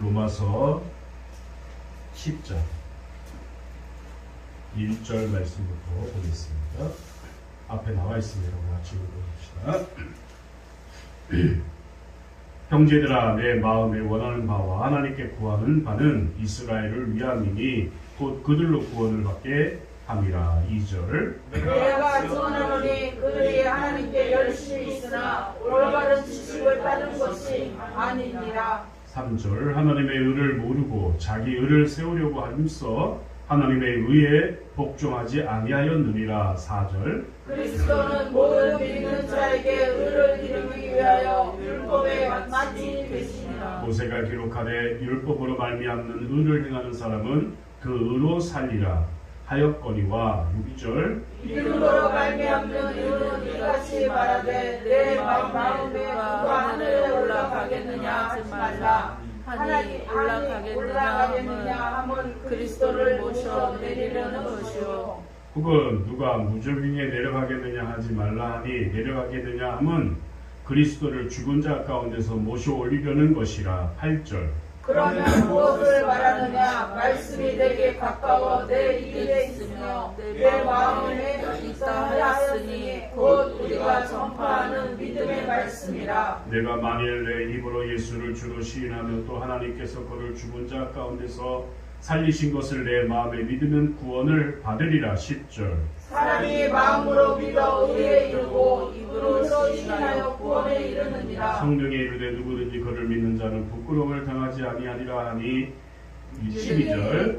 로마서 10장 1절 말씀부터 보겠습니다. 앞에 나와 있습니다. 같이 읽어봅시다. 형제들아 내 마음에 원하는 바와 하나님께 구하는 바는 이스라엘을 위함이니 곧 그들로 구원을 받게 함이라 2절 내가 전하노니 그들이 하나님께 열심히 있으나 올바른 지식을 따른 것이 아니니라 3절 하나님의 의를 모르고 자기 의를 세우려고 함써 하나님의 의에 복종하지 아니하였느니라. 4절. 그리스도는 모든 믿는 자에게 의를 이루기 위하여 율법의 마침이 되시니라 모세가 기록하되 율법으로 말미암는 의를 행하는 사람은 그 의로 살리라 하였거니와 6절. 믿음으로 말미암는 의는 이같이 말하되 내 마음에 누가 하늘에 올라가겠느냐 하지 말라. 하나님 올라가겠느냐 함은 그리스도를 모셔 내리려는 것이요. 혹은 누가 무저빙에 내려가겠느냐 하지 말라 하니 내려가겠느냐 함은 그리스도를 죽은 자 가운데서 모셔 올리려는 것이라. 8절 그러면 무엇을 말하느냐? 말씀이 내게 가까워 내 입에 있으며 내 마음에 있다 하였으니 곧 우리가 전파하는 믿음의 말씀이라. 내가 만일 내 입으로 예수를 주로 시인하며 또 하나님께서 그를 죽은 자 가운데서 살리신 것을 내 마음에 믿으면 구원을 받으리라 10절. 사람이 마음으로 믿어 의에 이르고 입으로 시인하여 구원에 이르느니라. 성경에 이르되 누구든지 그를 믿는 자는 부끄러움을 당하지 아니하리라 하니 12절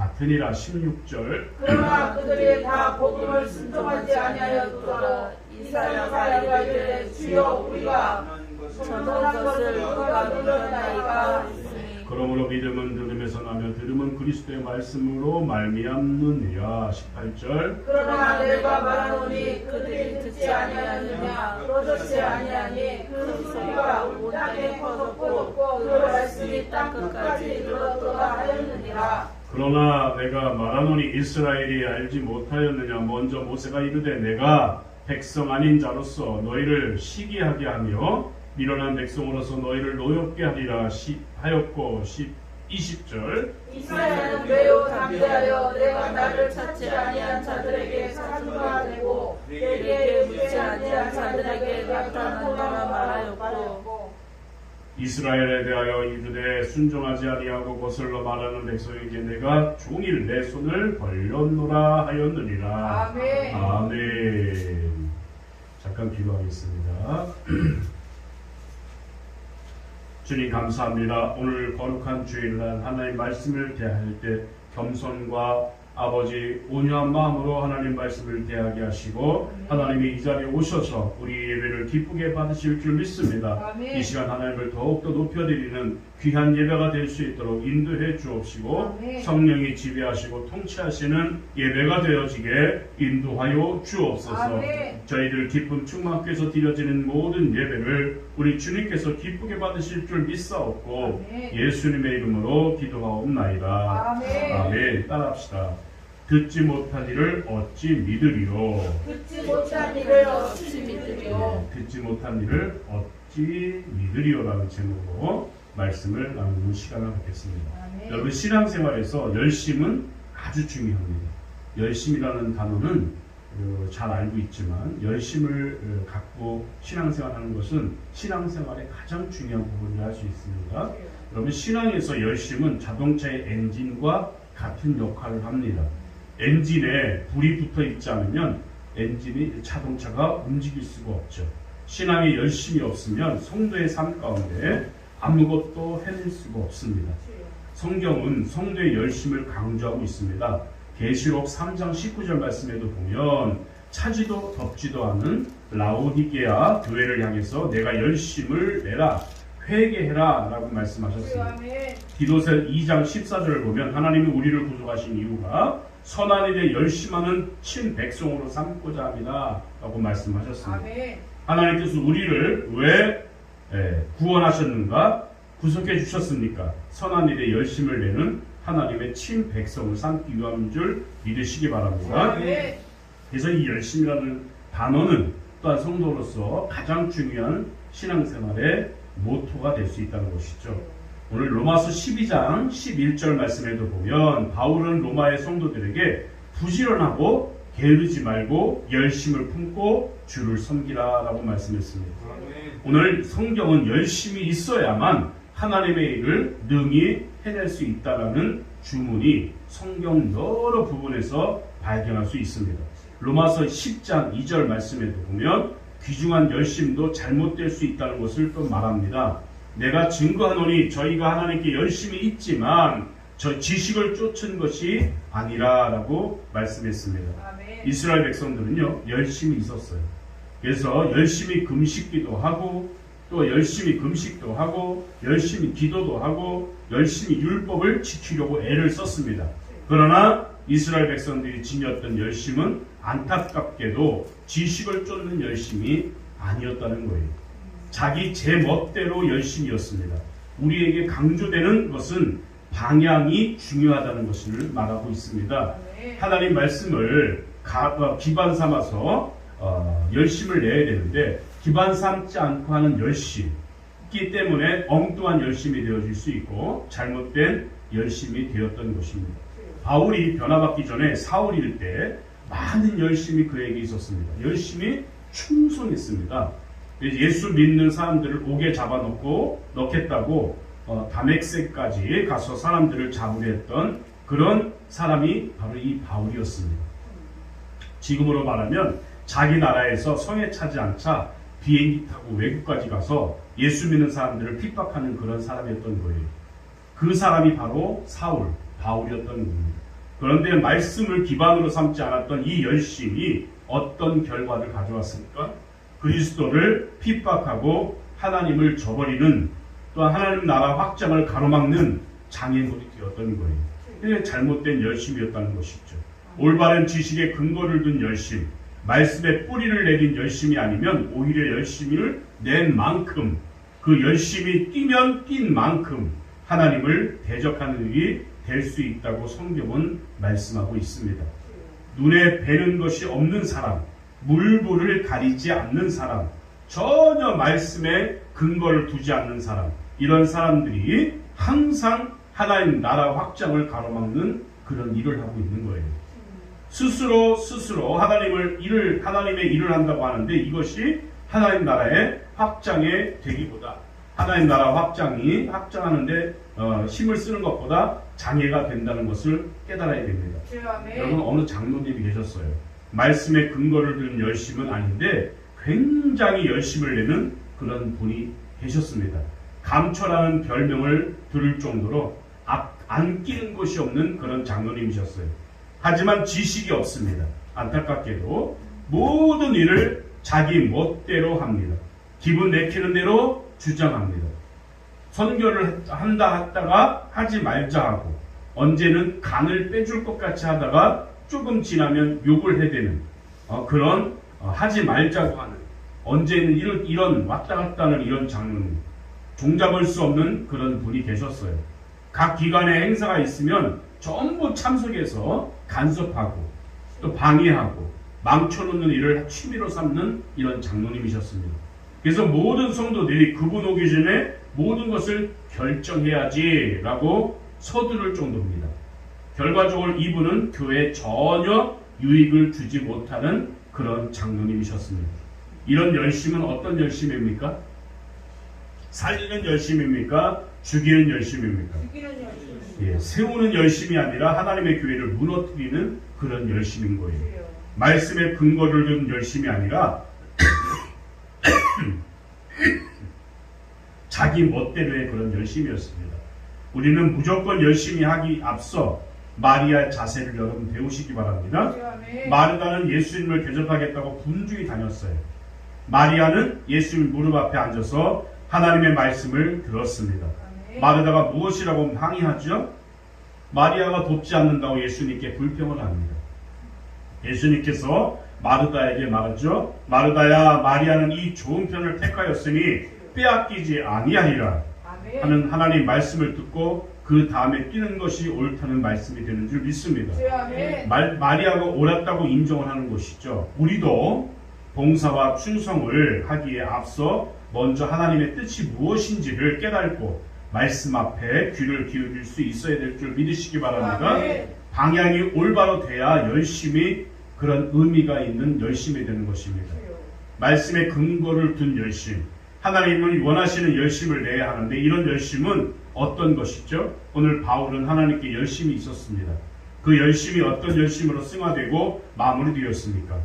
같으니라 16절. 그러나 그들이 다 복음을 순종하지 아니하였더라 이사야가 이르되 주여 우리가 전한 것을 누가 했으니. 그러므로 믿음은 들음에서 나며 들음은 그리스도의 말씀으로 말미암느니라. 18절. 그러나 내가 말하노니 그들이 듣지 아니하느냐? 그렇지 아니하니 그 소리가 온 땅에 퍼졌고 그 말씀이 땅 끝까지 이르렀도다 하였느니라 그러나 내가 말하노니 이스라엘이 알지 못하였느냐? 먼저 모세가 이르되 내가 백성 아닌 자로서 너희를 시기하게 하며 미련한 백성으로서 너희를 노엽게 하리라 시, 하였고 10, 20절. 이스라엘은 매우 담대하여 내가 나를 찾지 아니한 자들에게 사슴과 되고 내게 묻지 아니한 자들에게 나타나노라 말하였고 이스라엘에 대하여 이르되 순종하지 아니하고 거슬러 말하는 백성에게 내가 종일 내 손을 벌렸노라 하였느니라. 아멘. 아멘. 잠깐 기도하겠습니다. 주님 감사합니다. 오늘 거룩한 주일날 하나님 말씀을 대할 때 겸손과 아버지 온유한 마음으로 하나님 말씀을 대하게 하시고 하나님이 이 자리에 오셔서 우리 예배를 기쁘게 받으실 줄 믿습니다. 아멘. 이 시간 하나님을 더욱더 높여드리는 귀한 예배가 될 수 있도록 인도해 주옵시고 아멘. 성령이 지배하시고 통치하시는 예배가 되어지게 인도하여 주옵소서. 아멘. 저희들 기쁨 충만께서 드려지는 모든 예배를 우리 주님께서 기쁘게 받으실 줄 믿사옵고 아멘. 예수님의 이름으로 기도하옵나이다. 아멘. 아멘. 따라합시다. 듣지 못한 일을 어찌 믿으리요. 듣지 못한 일을 어찌 믿으리요 네, 듣지 못한 일을 어찌 믿으리요라는 제목으로 말씀을 나누는 시간을 갖겠습니다. 아멘. 여러분 신앙생활에서 열심은 아주 중요합니다. 열심이라는 단어는 어, 잘 알고 있지만 열심을 어, 갖고 신앙생활하는 것은 신앙생활의 가장 중요한 부분이라 할 수 있습니다. 여러분 신앙에서 열심은 자동차의 엔진과 같은 역할을 합니다. 엔진에 불이 붙어 있지 않으면 엔진이 자동차가 움직일 수가 없죠. 신앙에 열심이 없으면 성도의 삶 가운데 아무것도 해낼 수가 없습니다. 성경은 성도의 열심을 강조하고 있습니다. 계시록 3장 19절 말씀에도 보면 차지도 덥지도 않은 라오디게아 교회를 향해서 내가 열심을 내라 회개해라 라고 말씀하셨습니다. 아멘. 디도서 2장 14절을 보면 하나님이 우리를 구속하신 이유가 선한 일에 열심하는 친 백성으로 삼고자 합니다 라고 말씀하셨습니다. 아멘. 하나님께서 우리를 왜 예, 구원하셨는가? 구속해 주셨습니까? 선한 일에 열심을 내는 하나님의 친 백성을 삼기 위함인 줄 믿으시기 바랍니다. 아멘. 그래서 이 열심이라는 단어는 또한 성도로서 가장 중요한 신앙생활의 모토가 될 수 있다는 것이죠. 오늘 로마서 12장 11절 말씀에도 보면 바울은 로마의 성도들에게 부지런하고 게으르지 말고 열심을 품고 주를 섬기라라고 말씀했습니다. 오늘 성경은 열심히 있어야만 하나님의 일을 능히 해낼 수 있다라는 주문이 성경 여러 부분에서 발견할 수 있습니다. 로마서 10장 2절 말씀에도 보면 귀중한 열심도 잘못될 수 있다는 것을 또 말합니다. 내가 증거하노니 저희가 하나님께 열심히 있지만 저 지식을 쫓은 것이 아니라라고 말씀했습니다. 아멘. 이스라엘 백성들은요 열심히 있었어요. 그래서 열심히 금식기도 하고 또 열심히 금식도 하고 열심히 기도도 하고 열심히 율법을 지키려고 애를 썼습니다. 그러나 이스라엘 백성들이 지녔던 열심은 안타깝게도 지식을 쫓는 열심이 아니었다는 거예요. 자기 제멋대로 열심이었습니다. 우리에게 강조되는 것은 방향이 중요하다는 것을 말하고 있습니다. 아멘. 하나님 말씀을 가- 어, 기반 삼아서 어, 열심을 내야 되는데 기반 삼지 않고 하는 열심 있기 때문에 엉뚱한 열심이 되어질 수 있고 잘못된 열심이 되었던 것입니다. 바울이 변화받기 전에 사울일 때 많은 열심이 그에게 있었습니다. 열심히 충성했습니다. 예수 믿는 사람들을 옥에 잡아놓고 넣겠다고 어, 다맥세까지 가서 사람들을 잡으려 했던 그런 사람이 바로 이 바울이었습니다. 지금으로 말하면 자기 나라에서 성에 차지 않자 비행기 타고 외국까지 가서 예수 믿는 사람들을 핍박하는 그런 사람이었던 거예요. 그 사람이 바로 사울, 바울이었던 겁니다. 그런데 말씀을 기반으로 삼지 않았던 이 열심이 어떤 결과를 가져왔습니까? 그리스도를 핍박하고 하나님을 저버리는 또한 하나님 나라 확장을 가로막는 장애물이 되었던 거예요. 이게 잘못된 열심이었다는 것이죠. 올바른 지식에 근거를 둔 열심, 말씀에 뿌리를 내린 열심이 아니면 오히려 열심을 낸 만큼 그 열심이 뛰면 뛴 만큼 하나님을 대적하는 일이 될 수 있다고 성경은 말씀하고 있습니다. 눈에 뵈는 것이 없는 사람, 물불을 가리지 않는 사람, 전혀 말씀에 근거를 두지 않는 사람, 이런 사람들이 항상 하나님 나라 확장을 가로막는 그런 일을 하고 있는 거예요. 스스로 스스로 하나님을 일을 하나님의 일을 한다고 하는데 이것이 하나님 나라의 확장에 되기보다 하나님 나라 확장이 확장하는데 어, 힘을 쓰는 것보다 장애가 된다는 것을 깨달아야 됩니다. 아멘. 여러분 어느 장로님이 계셨어요. 말씀에 근거를 두는 열심은 아닌데 굉장히 열심을 내는 그런 분이 계셨습니다. 감초라는 별명을 들을 정도로 아- 안 끼는 곳이 없는 그런 장로님이셨어요. 하지만 지식이 없습니다. 안타깝게도 모든 일을 자기 멋대로 합니다. 기분 내키는 대로 주장합니다. 선교를 한다 했다가 하지 말자 하고 언제는 간을 빼줄 것 같이 하다가 조금 지나면 욕을 해대는 어, 그런 어, 하지 말자고 하는 언제는 이런, 이런 왔다 갔다 하는 이런 장르는 종잡을 수 없는 그런 분이 계셨어요. 각 기관의 행사가 있으면 전부 참석해서 간섭하고 또 방해하고 망쳐놓는 일을 취미로 삼는 이런 장로님이셨습니다. 그래서 모든 성도들이 그분 오기 전에 모든 것을 결정해야지라고 서두를 정도입니다. 결과적으로 이분은 교회에 전혀 유익을 주지 못하는 그런 장로님이셨습니다. 이런 열심은 어떤 열심입니까? 살리는 열심입니까? 죽이는 열심입니까? 죽이는 열심. 예, 세우는 열심이 아니라 하나님의 교회를 무너뜨리는 그런 열심인 거예요. 말씀에 근거를 둔 열심이 아니라 자기 멋대로의 그런 열심이었습니다. 우리는 무조건 열심히 하기 앞서 마리아의 자세를 여러분 배우시기 바랍니다. 아멘. 마르다는 예수님을 대접하겠다고 분주히 다녔어요. 마리아는 예수님 무릎 앞에 앉아서 하나님의 말씀을 들었습니다. 마르다가 무엇이라고 항의하죠? 마리아가 돕지 않는다고 예수님께 불평을 합니다. 예수님께서 마르다에게 말하죠. 마르다야 마리아는 이 좋은 편을 택하였으니 빼앗기지 아니하리라. 하는 하나님 말씀을 듣고 그 다음에 뛰는 것이 옳다는 말씀이 되는 줄 믿습니다. 말- 마리아가 옳았다고 인정을 하는 것이죠. 우리도 봉사와 충성을 하기에 앞서 먼저 하나님의 뜻이 무엇인지를 깨닫고 말씀 앞에 귀를 기울일 수 있어야 될 줄 믿으시기 바랍니다. 방향이 올바로 돼야 열심히 그런 의미가 있는 열심이 되는 것입니다. 말씀의 근거를 둔 열심. 하나님은 원하시는 열심을 내야 하는데 이런 열심은 어떤 것이죠? 오늘 바울은 하나님께 열심이 있었습니다. 그 열심이 어떤 열심으로 승화되고 마무리되었습니까?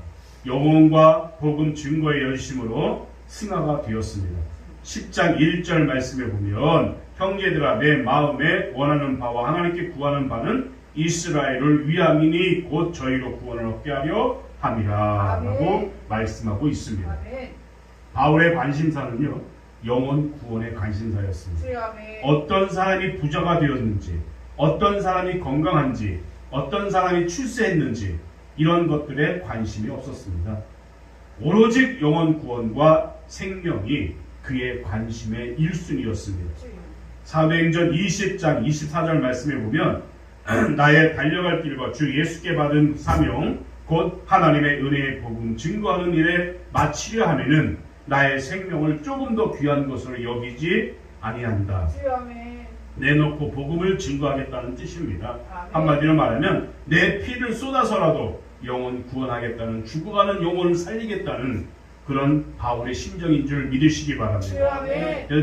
영혼과 복음 증거의 열심으로 승화가 되었습니다. 10장 1절 말씀에 보면 형제들아 내 마음에 원하는 바와 하나님께 구하는 바는 이스라엘을 위함이니 곧 저희로 구원을 얻게 하려 함이라. 라고 말씀하고 있습니다. 바울의 관심사는요, 영혼 구원의 관심사였습니다. 주여. 어떤 사람이 부자가 되었는지, 어떤 사람이 건강한지, 어떤 사람이 출세했는지, 이런 것들에 관심이 없었습니다. 오로지 영혼 구원과 생명이 그의 관심의 1순위였습니다. 주여. 사도행전 20장 24절 말씀에 보면 나의 달려갈 길과 주 예수께 받은 사명 곧 하나님의 은혜의 복음 증거하는 일에 마치려 하면은 나의 생명을 조금 더 귀한 것으로 여기지 아니한다. 내놓고 복음을 증거하겠다는 뜻입니다. 한마디로 말하면 내 피를 쏟아서라도 영혼 구원하겠다는 죽어가는 영혼을 살리겠다는 그런 바울의 심정인 줄 믿으시기 바랍니다.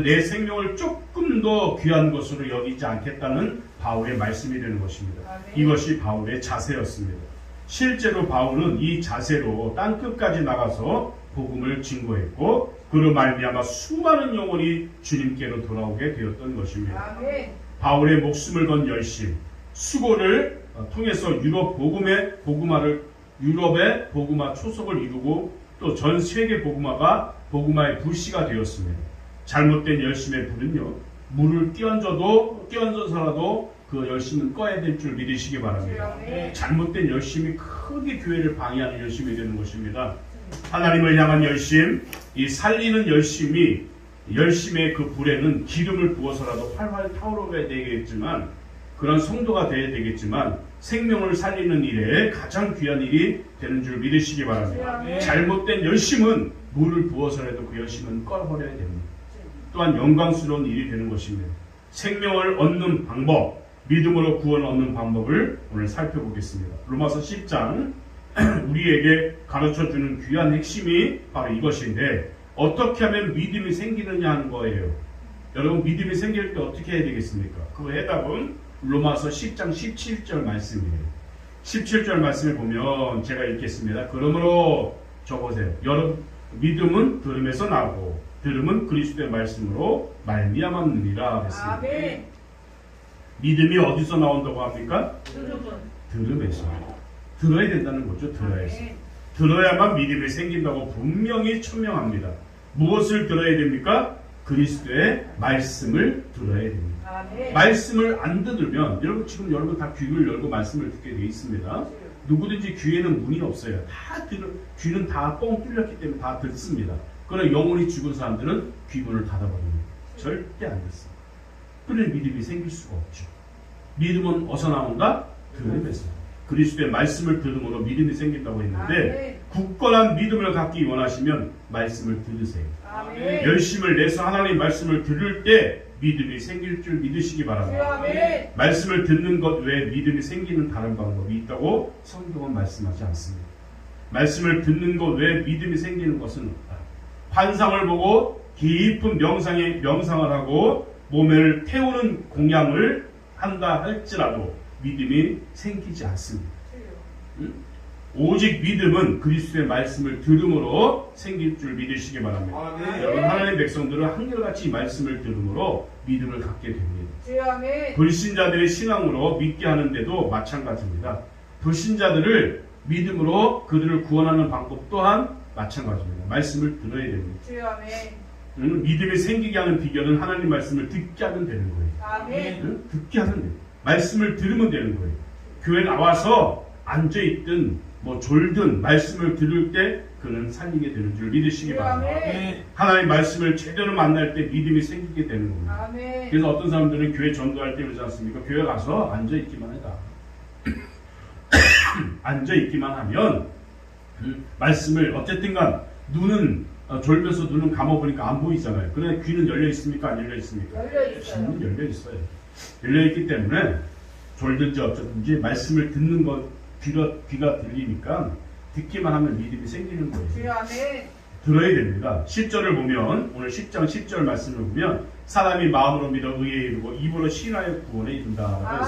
내 생명을 조금 더 귀한 것으로 여기지 않겠다는 바울의 말씀이 되는 것입니다. 이것이 바울의 자세였습니다. 실제로 바울은 이 자세로 땅 끝까지 나가서 복음을 증거했고 그로 말미암아 수많은 영혼이 주님께로 돌아오게 되었던 것입니다. 바울의 목숨을 건 열심, 수고를 어, 통해서 유럽 복음의 복음화를 유럽의 복음화 초석을 이루고 또 전 세계 복음화가 복음화의 불씨가 되었습니다. 잘못된 열심의 불은요 물을 끼얹어도 끼얹어서라도 그 열심은 꺼야 될 줄 믿으시기 바랍니다. 잘못된 열심이 크게 교회를 방해하는 열심이 되는 것입니다. 하나님을 향한 열심, 이 살리는 열심이 열심의 그 불에는 기름을 부어서라도 활활 타오르게 되겠지만 그런 성도가 되어야 되겠지만 생명을 살리는 일에 가장 귀한 일이 되는 줄 믿으시기 바랍니다. 잘못된 열심은 물을 부어서라도 그 열심은 꺼버려야 됩니다. 또한 영광스러운 일이 되는 것입니다. 생명을 얻는 방법, 믿음으로 구원 얻는 방법을 오늘 살펴보겠습니다. 로마서 10장 우리에게 가르쳐 주는 귀한 핵심이 바로 이것인데 어떻게 하면 믿음이 생기느냐 하는 거예요. 여러분 믿음이 생길 때 어떻게 해야 되겠습니까? 그 해답은 로마서 10장 17절 말씀이에요. 17절 말씀을 보면 제가 읽겠습니다. 그러므로 적으세요. 여러분 믿음은 들음에서 나고 들음은 그리스도의 말씀으로 말미암았느니라 했습니다. 아멘. 믿음이 어디서 나온다고 합니까? 여러분. 들음에서. 들어야 된다는 거죠. 들어야서. 아멘. 들어야만 믿음이 생긴다고 분명히 천명합니다. 무엇을 들어야 됩니까? 그리스도의 말씀을 들어야 됩니다. 아멘. 말씀을 안 들으면 여러분 지금 여러분 다 귀를 열고 말씀을 듣게 되어 있습니다. 누구든지 귀에는 문이 없어요. 다 들, 귀는 다 뻥 뚫렸기 때문에 다 듣습니다. 그러나 영혼이 죽은 사람들은 귀문을 닫아버립니다. 절대 안 듣습니다. 그래 믿음이 생길 수가 없죠. 믿음은 어디서 나온다? 들음에서. 그리스도의 말씀을 들음으로 믿음이 생긴다고 했는데 굳건한 믿음을 갖기 원하시면 말씀을 들으세요. 아멘. 열심을 내서 하나님 말씀을 들을 때 믿음이 생길 줄 믿으시기 바랍니다. 아멘. 말씀을 듣는 것 외에 믿음이 생기는 다른 방법이 있다고 성경은 말씀하지 않습니다. 말씀을 듣는 것 외에 믿음이 생기는 것은 없다. 환상을 보고 깊은 명상에 명상을 하고 몸을 태우는 공양을 한다 할지라도 믿음이 생기지 않습니다. 오직 믿음은 그리스도의 말씀을 들음으로 생길 줄 믿으시기 바랍니다. 아멘. 여러분 하나님의 백성들은 한결같이 이 말씀을 들음으로 믿음을 갖게 됩니다. 아멘. 불신자들의 신앙으로 믿게 하는데도 마찬가지입니다. 불신자들을 믿음으로 그들을 구원하는 방법 또한 마찬가지입니다. 말씀을 들어야 됩니다. 아멘. 응? 믿음이 생기게 하는 비결은 하나님 말씀을 듣게 하면 되는 거예요. 아멘. 응? 듣게 하면 돼요. 말씀을 들으면 되는 거예요. 교회 나와서 앉아있든 뭐 졸든 말씀을 들을 때 그는 살리게 되는 줄 믿으시기 바랍니다. 아멘. 하나님 말씀을 제대로 만날 때 믿음이 생기게 되는 겁니다. 아멘. 그래서 어떤 사람들은 교회 전도할 때 그러지 않습니까? 교회 가서 앉아있기만 해라. 앉아있기만 하면 음, 말씀을 어쨌든 간 눈은 어, 졸면서 눈은 감아보니까 안 보이잖아요. 그러나 귀는 열려 있습니까? 안 열려 있습니까? 열려 있어요. 귀는 열려 있어요. 열려 있기 때문에 졸든지 어쩌든지 말씀을 듣는 것 귀가 귀가 들리니까 듣기만 하면 믿음이 생기는 거예요. 들어야 됩니다. 10절을 보면 오늘 10장 10절 말씀을 보면 사람이 마음으로 믿어 의에 이르고 입으로 신하여 구원에.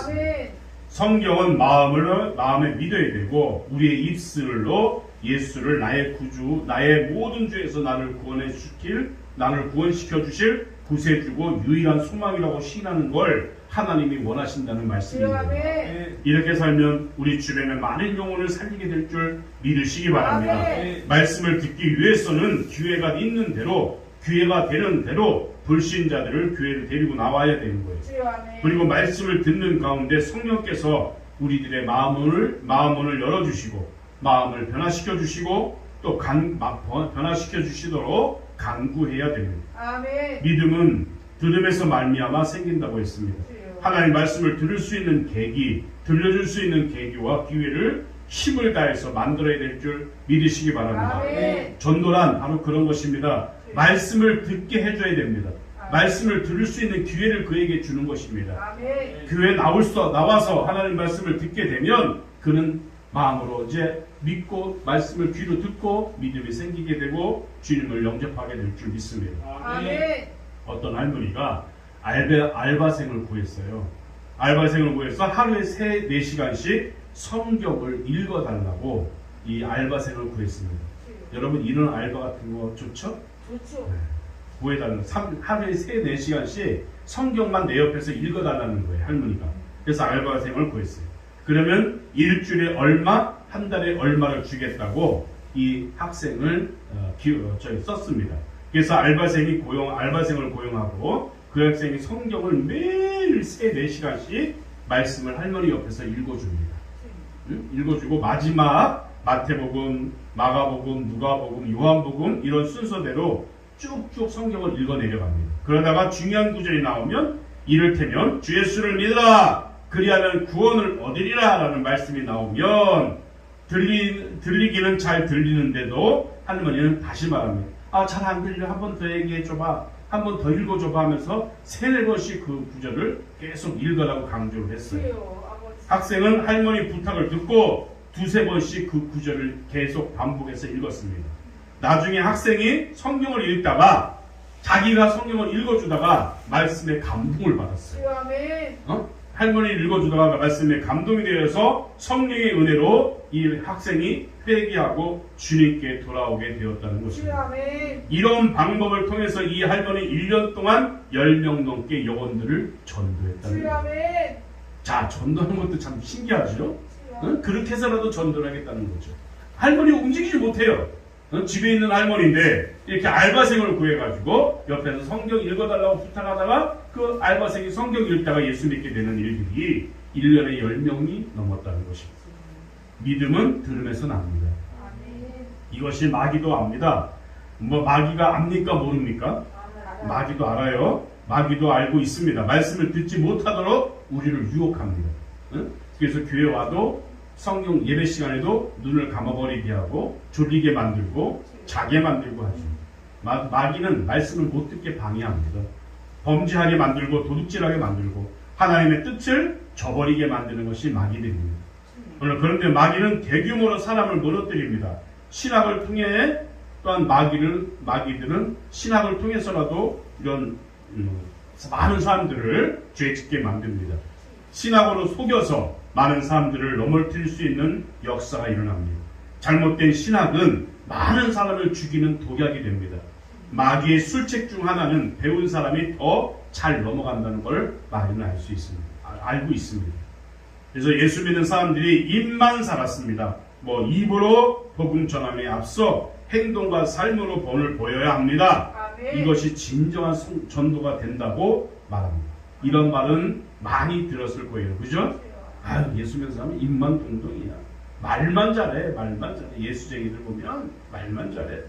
아멘. 성경은 마음을 마음에 믿어야 되고 우리의 입술로 예수를 나의 구주, 나의 모든 죄에서 나를 구원해 주실, 나를 구원시켜 주실 구세주고 유일한 소망이라고 신하는 걸 하나님이 원하신다는 말씀입니다. 아멘. 이렇게 살면 우리 주변의 많은 영혼을 살리게 될 줄 믿으시기 바랍니다. 아멘. 말씀을 듣기 위해서는 기회가 있는 대로 기회가 되는 대로 불신자들을 교회를 데리고 나와야 되는 거예요. 아멘. 그리고 말씀을 듣는 가운데 성령께서 우리들의 마음을 마음을 열어주시고 마음을 변화시켜 주시고 또 간, 마- 변화시켜 주시도록 간구해야 됩니다. 아멘. 믿음은 들음에서 말미암아 생긴다고 했습니다. 하나님 말씀을 들을 수 있는 계기, 들려줄 수 있는 계기와 기회를 힘을 다해서 만들어야 될 줄 믿으시기 바랍니다. 아멘. 전도란 바로 그런 것입니다. 말씀을 듣게 해줘야 됩니다. 말씀을 들을 수 있는 기회를 그에게 주는 것입니다. 아멘. 교회 나올 수 나와서 하나님 말씀을 듣게 되면 그는 마음으로 이제 믿고 말씀을 귀로 듣고 믿음이 생기게 되고 주님을 영접하게 될 줄 믿습니다. 아멘. 어떤 할머니가 알바, 알바생을 구했어요. 알바생을 구해서 하루에 3, 4시간씩 성경을 읽어달라고 이 알바생을 구했습니다. 여러분 이런 알바 같은 거 좋죠? 좋죠. 구해달라는 삼- 하루에 3, 4시간씩 성경만 내 옆에서 읽어달라는 거예요. 할머니가. 그래서 알바생을 구했어요. 그러면 일주일에 얼마, 한 달에 얼마를 주겠다고 이 학생을 어, 기, 어, 저기 썼습니다. 그래서 알바생이 고용, 알바생을 고용하고 그 학생이 성경을 매일 3, 4시간씩 말씀을 할머니 옆에서 읽어줍니다. 응? 읽어주고 마지막 마태복음, 마가복음, 누가복음, 요한복음 이런 순서대로 쭉쭉 성경을 읽어 내려갑니다. 그러다가 중요한 구절이 나오면 이를테면 주 예수를 믿으라 그리하면 구원을 얻으리라 라는 말씀이 나오면 들리, 들리기는 잘 들리는데도 할머니는 다시 말합니다. 아, 잘 안 들려. 한 번 더 얘기해 줘봐. 한 번 더 읽어줘봐 하면서 세네 번씩 그 구절을 계속 읽으라고 강조를 했어요. 학생은 할머니 부탁을 듣고 두세 번씩 그 구절을 계속 반복해서 읽었습니다. 나중에 학생이 성경을 읽다가 자기가 성경을 읽어주다가 말씀에 감동을 받았어요. 어? 할머니 읽어주다가 말씀에 감동이 되어서 성령의 은혜로 이 학생이 회개하고 주님께 돌아오게 되었다는 것입니다. 이런 방법을 통해서 이 할머니 1년 동안 10명 넘게 영혼들을 전도했다는 거예요. 자, 전도하는 것도 참 신기하죠? 응? 그렇게 해서라도 전도를 하겠다는 거죠. 할머니 움직이지 못해요. 응? 집에 있는 할머니인데 이렇게 알바생을 구해가지고 옆에서 성경 읽어달라고 부탁하다가 그 알바생이 성경 읽다가 예수 믿게 되는 일들이 1년에 10명이 넘었다는 것입니다. 믿음은 들음에서 납니다. 이것이 마귀도 압니다. 뭐 마귀가 압니까 모릅니까? 마귀도 알아요. 마귀도 알고 있습니다. 말씀을 듣지 못하도록 우리를 유혹합니다. 응? 그래서 교회 와도 성경 예배 시간에도 눈을 감아버리게 하고 졸리게 만들고 자게 만들고 하죠. 마, 마귀는 말씀을 못 듣게 방해합니다. 범죄하게 만들고 도둑질하게 만들고 하나님의 뜻을 저버리게 만드는 것이 마귀들입니다. 오늘 그런데 마귀는 대규모로 사람을 무너뜨립니다. 신학을 통해 또한 마귀를 마귀들은 신학을 통해서라도 이런 음, 많은 사람들을 죄 짓게 만듭니다. 신학으로 속여서 많은 사람들을 넘어뜨릴 수 있는 역사가 일어납니다. 잘못된 신학은 많은 사람을 죽이는 독약이 됩니다. 마귀의 술책 중 하나는 배운 사람이 더 잘 넘어간다는 걸 마귀는 알 수 있습니다. 아, 알고 있습니다. 그래서 예수 믿는 사람들이 입만 살았습니다. 뭐 입으로 복음 전함에 앞서 행동과 삶으로 본을 보여야 합니다. 이것이 진정한 성- 전도가 된다고 말합니다. 이런 말은 많이 들었을 거예요. 그죠? 아유, 예수 믿는 사람은 입만 동동이야. 말만 잘해, 말만 잘해. 예수쟁이들 보면 말만 잘해.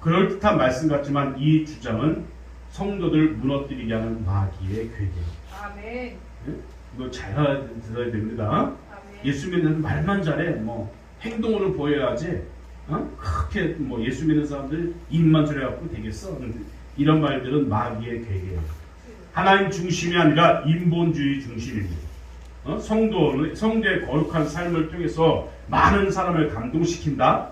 그럴듯한 말씀 같지만 이 주장은 성도들 무너뜨리게 하는 마귀의 괴계예요. 아멘. 이거 잘 들어야 됩니다. 아멘. 예수 믿는 말만 잘해. 뭐 행동으로 보여야지. 어? 그렇게 뭐 예수 믿는 사람들 입만 저래갖고 되겠어. 이런 말들은 마귀의 괴계예요. 하나님 중심이 아니라 인본주의 중심입니다. 어? 성도는 성도의 거룩한 삶을 통해서 많은 사람을 감동시킨다.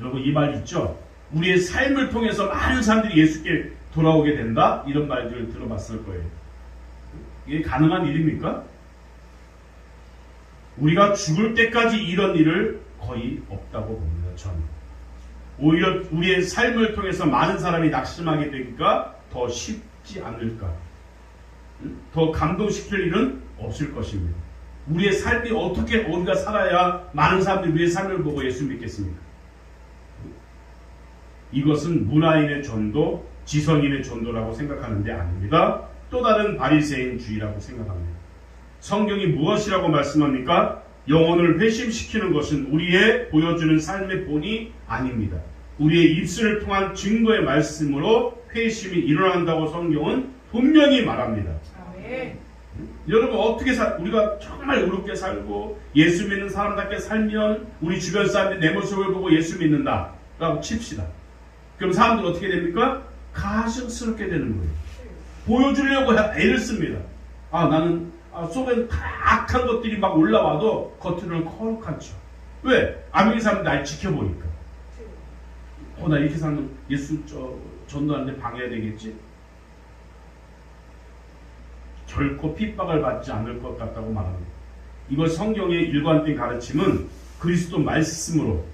여러분 이 말 있죠? 우리의 삶을 통해서 많은 사람들이 예수께 돌아오게 된다. 이런 말들을 들어봤을 거예요. 이게 가능한 일입니까? 우리가 죽을 때까지 이런 일을 거의 없다고 봅니다. 저는. 오히려 우리의 삶을 통해서 많은 사람이 낙심하게 되니까 더 쉽지 않을까. 음? 더 감동시킬 일은 없을 것입니다. 우리의 삶이 어떻게 우리가 살아야 많은 사람들이 우리의 삶을 보고 예수 믿겠습니까? 이것은 문화인의 전도, 지성인의 전도라고 생각하는 데 아닙니다. 또 다른 바리새인주의라고 생각합니다. 성경이 무엇이라고 말씀합니까? 영혼을 회심시키는 것은 우리의 보여주는 삶의 본이 아닙니다. 우리의 입술을 통한 증거의 말씀으로 회심이 일어난다고 성경은 분명히 말합니다. 아멘. 여러분 어떻게 살 우리가 정말 의롭게 살고 예수 믿는 사람답게 살면 우리 주변 사람들이 내 모습을 보고 예수 믿는다라고 칩시다. 그럼 사람들 어떻게 됩니까? 가증스럽게 되는 거예요. 보여주려고 애를 씁니다. 아 나는 아, 속에 다 악한 것들이 막 올라와도 겉으로는 거룩한 척. 왜? 아무리 사람들 날 지켜보니까. 어 나 이렇게 살면 예수 저 전도하는데 방해가 되겠지? 결코 핍박을 받지 않을 것 같다고 말합니다. 이걸 성경의 일관된 가르침은 그리스도 말씀으로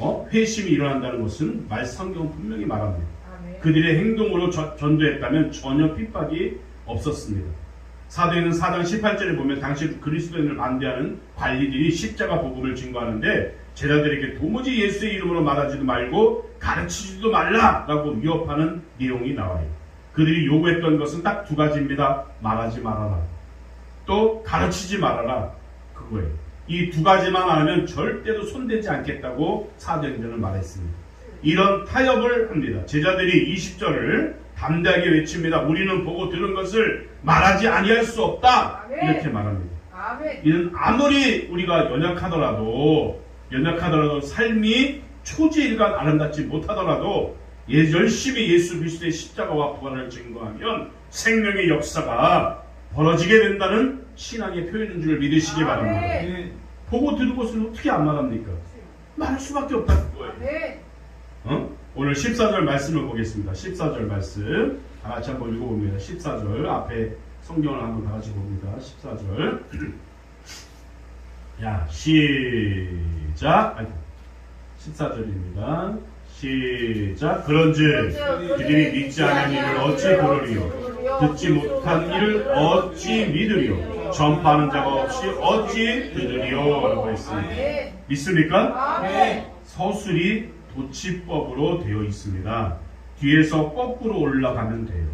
어? 회심이 일어난다는 것은 말 성경은 분명히 말합니다. 아멘. 그들의 행동으로 저- 전도했다면 전혀 핍박이 없었습니다. 사도행전 4장 18절에 보면 당시 그리스도인을 반대하는 관리들이 십자가 복음을 증거하는데 제자들에게 도무지 예수의 이름으로 말하지도 말고 가르치지도 말라라고 위협하는 내용이 나와요. 그들이 요구했던 것은 딱 두 가지입니다. 말하지 말아라. 또 가르치지 말아라. 그거예요. 이 두 가지만 안 하면 절대로 손대지 않겠다고 사도행전은 말했습니다. 이런 타협을 합니다. 제자들이 20절을 담대하게 외칩니다. 우리는 보고 들은 것을 말하지 아니할 수 없다. 이렇게 말합니다. 이는 아무리 우리가 연약하더라도 연약하더라도 삶이 초지일간 아름답지 못하더라도 예, 열심히 예수 그리스도의 십자가와 부활을 증거하면 생명의 역사가 벌어지게 된다는 신앙의 표현인 줄 믿으시기 바랍니다. 아멘. 보고 들은 것을 어떻게 안 말합니까? 말할 수밖에 없다는 거예요. 아멘. 어? 오늘 14절 말씀을 보겠습니다. 14절 말씀. 다 같이 한번 읽어봅니다. 14절. 앞에 성경을 한번 다 같이 봅니다. 14절. 야, 시작. 아이고. 14절입니다. 시작. 그런즉 그들이 믿지 않은 일을 어찌 보느리요? 듣지 못한 일을 어찌 믿으리요? 전파하는 자가 없이 어찌 듣으리요? 라고 했습니다. 아멘. 믿습니까? 아멘. 서술이 도치법으로 되어 있습니다. 뒤에서 거꾸로 올라가면 돼요.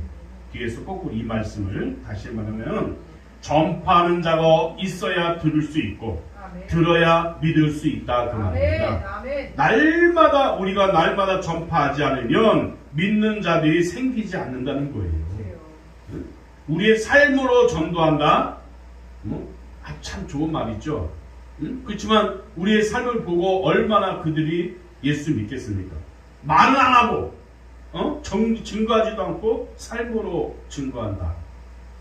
뒤에서 거꾸로 이 말씀을 다시 말하면 전파하는 자가 있어야 들을 수 있고. 들어야 믿을 수 있다 그. 말입니다. 날마다 우리가 날마다 전파하지 않으면 믿는 자들이 생기지 않는다는 거예요. 우리의 삶으로 전도한다. 뭐? 아, 참 좋은 말이죠. 응? 그렇지만 우리의 삶을 보고 얼마나 그들이 예수 믿겠습니까? 말은 안 하고 어? 정, 증거하지도 않고 삶으로 증거한다.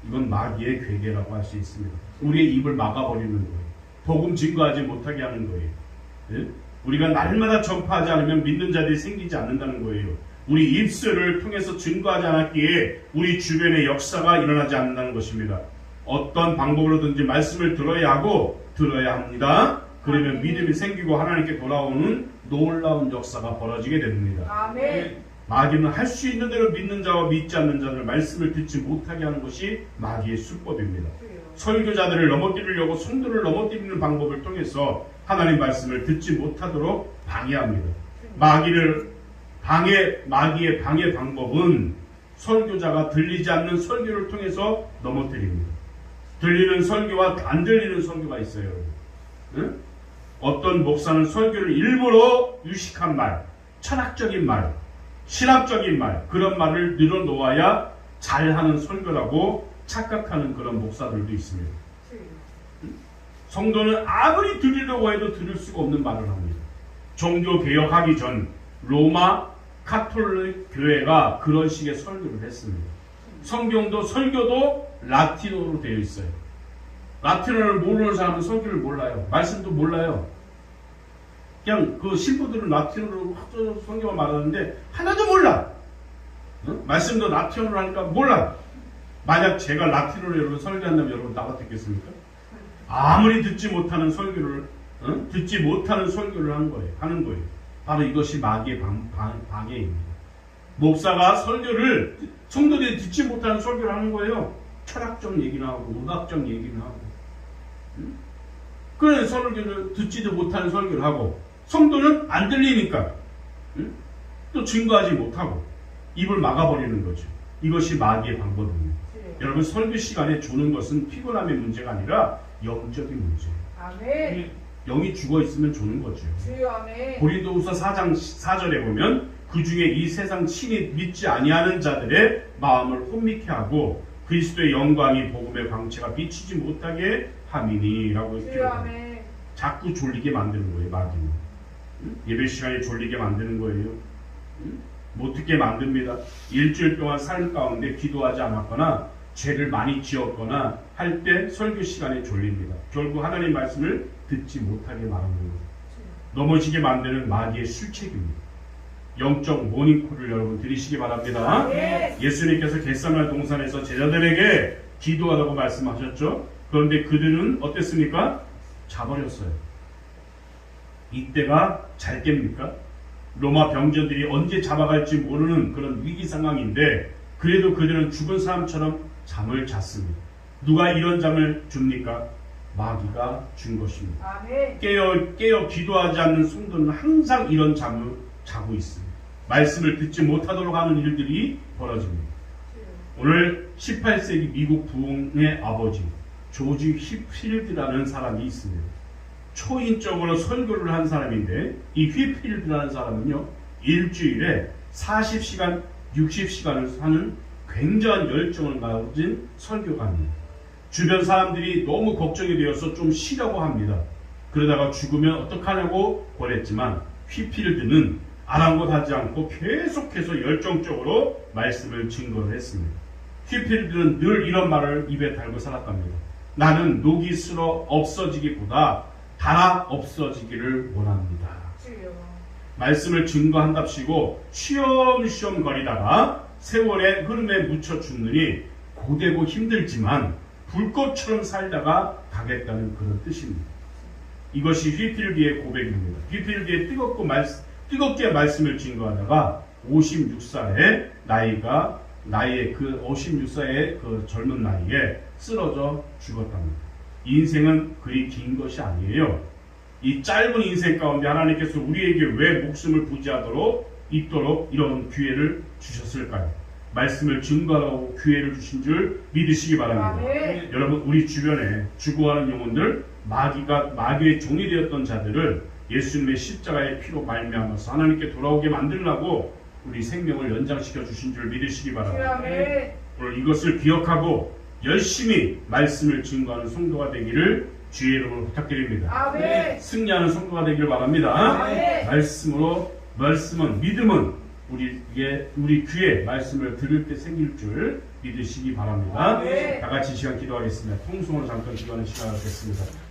이건 마귀의 괴계라고 할 수 있습니다. 우리의 입을 막아버리는 거예요. 복음 증거하지 못하게 하는 거예요. 예? 우리가 날마다 전파하지 않으면 믿는 자들이 생기지 않는다는 거예요. 우리 입술을 통해서 증거하지 않았기에 우리 주변의 역사가 일어나지 않는다는 것입니다. 어떤 방법으로든지 말씀을 들어야 하고 들어야 합니다. 그러면 믿음이 생기고 하나님께 돌아오는 놀라운 역사가 벌어지게 됩니다. 아멘. 마귀는 할 수 있는 대로 믿는 자와 믿지 않는 자들 말씀을 듣지 못하게 하는 것이 마귀의 수법입니다. 설교자들을 넘어뜨리려고 성도를 넘어뜨리는 방법을 통해서 하나님 말씀을 듣지 못하도록 방해합니다. 마귀를 방해 마귀의 방해 방법은 설교자가 들리지 않는 설교를 통해서 넘어뜨립니다. 들리는 설교와 안 들리는 설교가 있어요. 응? 어떤 목사는 설교를 일부러 유식한 말, 철학적인 말, 신학적인 말 그런 말을 늘어놓아야 잘하는 설교라고 착각하는 그런 목사들도 있습니다. 성도는 아무리 들으려고 해도 들을 수가 없는 말을 합니다. 종교 개혁하기 전 로마 카톨릭 교회가 그런 식의 설교를 했습니다. 성경도 설교도 라틴어로 되어 있어요. 라틴어를 모르는 사람은 설교를 몰라요. 말씀도 몰라요. 그냥 그 신부들은 라틴어로 성경을 말하는데 하나도 몰라. 어? 말씀도 라틴어로 하니까 몰라. 만약 제가 라틴어로 여러분 설교한다면 여러분 나가 듣겠습니까? 아무리 듣지 못하는 설교를 어? 듣지 못하는 설교를 하는 거예요. 하는 거예요. 바로 이것이 마귀의 방, 방, 방 해입니다. 목사가 설교를 성도들이 듣지 못하는 설교를 하는 거예요. 철학적 얘기나 하고 의학적 얘기나 하고. 응? 그래 설교를 듣지도 못하는 설교를 하고 성도는 안 들리니까 응? 또 증거하지 못하고 입을 막아버리는 거죠. 이것이 마귀의 방법입니다. 여러분 설교 시간에 주는 것은 피곤함의 문제가 아니라 영적인 문제예요. 아멘. 영이 죽어 있으면 주는 거죠. 주여 아멘. 고린도후서 4장 4절에 보면 그 중에 이 세상 신이 믿지 아니하는 자들의 마음을 혼미케 하고 그리스도의 영광이 복음의 광채가 비치지 못하게 함이니라고 기록합니다. 아멘. 자꾸 졸리게 만드는 거예요, 마귀는. 응? 예배 시간에 졸리게 만드는 거예요. 응? 못 듣게 만듭니다. 일주일 동안 삶 가운데 기도하지 않았거나 죄를 많이 지었거나 할 때 설교 시간에 졸립니다. 결국 하나님 말씀을 듣지 못하게 거예요. 넘어지게 만드는 마귀의 술책입니다. 영적 모닝콜을 여러분 들으시기 바랍니다. 아멘. 예수님께서 겟세마네 동산에서 제자들에게 기도하라고 말씀하셨죠. 그런데 그들은 어땠습니까? 자버렸어요. 이때가 잘 깹니까? 로마 병전들이 언제 잡아갈지 모르는 그런 위기 상황인데 그래도 그들은 죽은 사람처럼 잠을 잤습니다. 누가 이런 잠을 줍니까? 마귀가 준 것입니다. 깨어 깨어 기도하지 않는 성도는 항상 이런 잠을 자고 있습니다. 말씀을 듣지 못하도록 하는 일들이 벌어집니다. 오늘 18세기 미국 부흥의 아버지 조지 휘필드라는 사람이 있습니다. 초인적으로 설교를 한 사람인데 이 휘필드라는 사람은요 일주일에 40시간, 60시간을 하는 굉장한 열정을 가진 설교가입니다. 주변 사람들이 너무 걱정이 되어서 좀 쉬려고 합니다. 그러다가 죽으면 어떡하냐고 권했지만 휘필드는 아랑곳하지 않고 계속해서 열정적으로 말씀을 증거를 했습니다. 휘필드는 늘 이런 말을 입에 달고 살았답니다. 나는 녹이 슬어 없어지기보다 달아 없어지기를 원합니다. 말씀을 증거한답시고 쉬엄쉬엄 거리다가 세월의 흐름에 묻혀 죽느니 고되고 힘들지만 불꽃처럼 살다가 가겠다는 그런 뜻입니다. 이것이 휘필기의 고백입니다. 휘필기의 뜨겁고 말, 뜨겁게 말씀을 증거하다가 56살의 나이가 나이에 그 56살의 그 젊은 나이에 쓰러져 죽었답니다. 인생은 그리 긴 것이 아니에요. 이 짧은 인생 가운데 하나님께서 우리에게 왜 목숨을 부지하도록 있도록 이런 기회를 주셨을까요? 말씀을 증거하고 기회를 주신 줄 믿으시기 바랍니다. 아멘. 여러분 우리 주변에 죽어가는 영혼들 마귀가 마귀의 종이 되었던 자들을 예수님의 십자가의 피로 말미암아서 하나님께 돌아오게 만들라고 우리 생명을 연장시켜 주신 줄 믿으시기 바랍니다. 아멘. 오늘 이것을 기억하고 열심히 말씀을 증거하는 성도가 되기를 주의 이름으로 부탁드립니다. 아멘. 승리하는 성도가 되기를 바랍니다. 아멘. 말씀으로 말씀은 믿음은 우리에게 우리 귀에 말씀을 들을 때 생길 줄 믿으시기 바랍니다. 아멘. 다 같이 이 시간 기도하겠습니다. 통성으로 잠깐 기도하는 시간을 갖겠습니다.